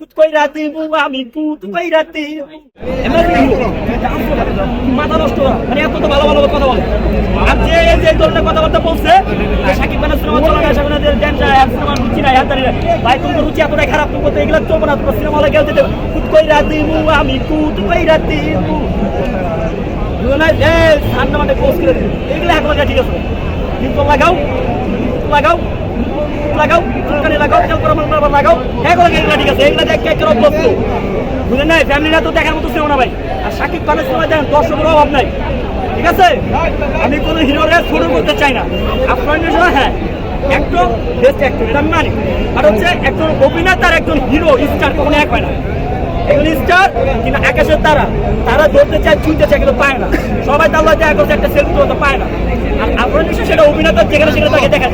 কুত কইরা দিমু আমি কইরা দিমু এমনি মাথা নষ্ট। মানে এত তো ভালো ভালো কথা বলে আর যে যে ধরনের কথাবার্তা বলছে সাকিব খানের সিনেমা চলে গেছে সেখানে যে ড্যান্স আর সিনেমা রুচি নাই হাতারি ভাই তোমার রুচি এতটাই খারাপ তুমি করতে এগুলো চলবে না তোমার সিনেমা হলে গেলতে দেবে কুত কইরা দিমু আমি কুত কইরা দিমু ঠান্ডা মানে পোস্ট করে এগুলো এখন ঠিক আছে কিন্তু লাগাও লাগাও লাগাও চুলকানি লাগাও তেল গরম লাগাও। এগুলো এগুলো ঠিক আছে, এগুলো দেখ কেক অভ্যস্ত বুঝলেন না ফ্যামিলিরা তো দেখার মতো সিনেমা ভাই। আর সাকিব খানের সিনেমা দেখেন দর্শকের অভাব নাই। ঠিক আছে? আমি কোনো হিরোরে ছোট করতে চাই না। আপনার হ্যাঁ একজন বেস্ট অ্যাক্টর আমি মানি। আর হচ্ছে একজন অভিনেতার একজন হিরো স্টার কখনো এক হয় না। এগুলো স্টার আকাশের তারা তারা ধরতে চায় চুইতে চায়, কিন্তু পায় না। সবাই তাল্লা দেখা করছে একটা সেলফি পায় না। আর সেটা অভিনেতা যেখানে তাকে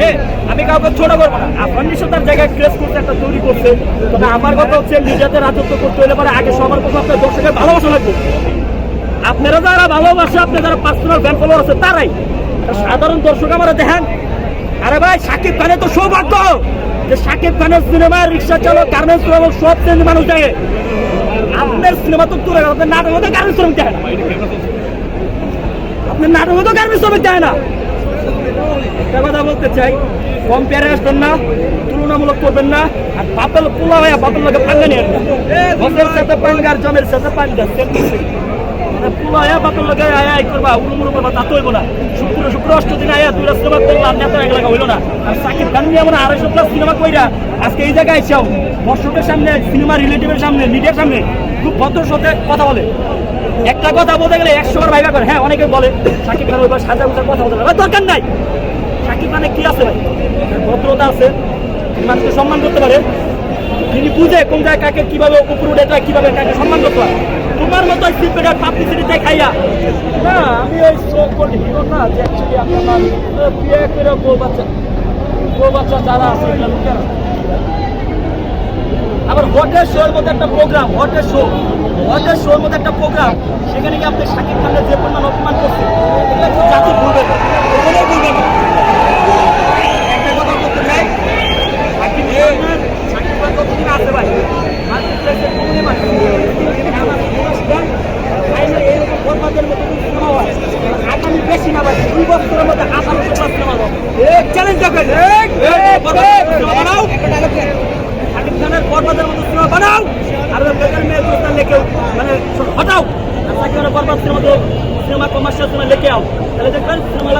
হ্যাঁ, আমি আপনার জায়গায় ক্রেস একটা করছে আমার নিজেদের করতে পরে আগে সবার আপনার দর্শকের আপনারা যারা ভালোবাসে আপনি যারা পার্সোনাল ফ্যান ফলোয়ার আছে তারাই। সাধারণ দর্শক আমরা দেখেন। আরে ভাই সাকিব খানের তো সৌভাগ্য যে সাকিব খানের সিনেমা রিক্সা চালক গার্মেন্টস চালক সব শ্রেণির মানুষ দেখে। আপনার সিনেমা তো তুলে নাটক গার্মেন্টস শ্রমিক না আপনার নাটক হতে গার্মেন্টস শ্রমিক দেখে না। একটা কথা বলতে চাই কম্পেয়ারে আসবেন না তুলনামূলক করবেন না আর বাপেল পোলা হয়ে বাপেল লোকে পাঙ্গা নিয়ে আসবেন। বসের সাথে আর জমের সাথে পাঙ্গা খান অনেকে বলে খান সাজা কথা বলতে পারে মানে কি আছে ভাই? ভদ্রতা আছে, মানুষকে সম্মান করতে পারে। তিনি বুঝে কোন জায়গায় কাকে কীভাবে উপর উঠে কাকে সম্মান করতে হয় তোমার মতো স্লিপেটার পাবলিসিটিতে খাইয়া না, আমি ওই করি হিরো না, যে অ্যাকচুয়ালি আপনার বিয়ে করে বউ বাচ্চা বউ বাচ্চা যারা আছে, এগুলো লোকেরা আবার হোটেল শোর মধ্যে একটা প্রোগ্রাম হোটেল শো হোটেল মধ্যে একটা প্রোগ্রাম সেখানে কি আপনি সাকিব খানের যে পরিমাণ অপমান করছেন এগুলো একটু জাতি ভুলবে না কখনোই ভুলবে না একটা কথা বলতে চাই সাকিব খানের সাকিব খান কতদিন আছে ভাই মাল্টিপ্লেক্সের কোনদিন মানে আমার অনুষ্ঠান আইনে এরকম বরবাদের মতো কোনো সিনেমা হয় আগামী বেশি না ভাই দুই বছরের মধ্যে আঠারোশো প্লাস সিনেমা হবে চ্যালেঞ্জ দেখেন সিনেমা বানাও শাকিব খানের বরবাদের মতো সিনেমা বানাও আর ওই মেয়ে দোস্তার লেখেও মানে হটাও আর সাকিব খানের বরবাদ সিনেমা সিনেমা কমার্শিয়াল সিনেমা লেখে আও তাহলে দেখবেন সিনেমা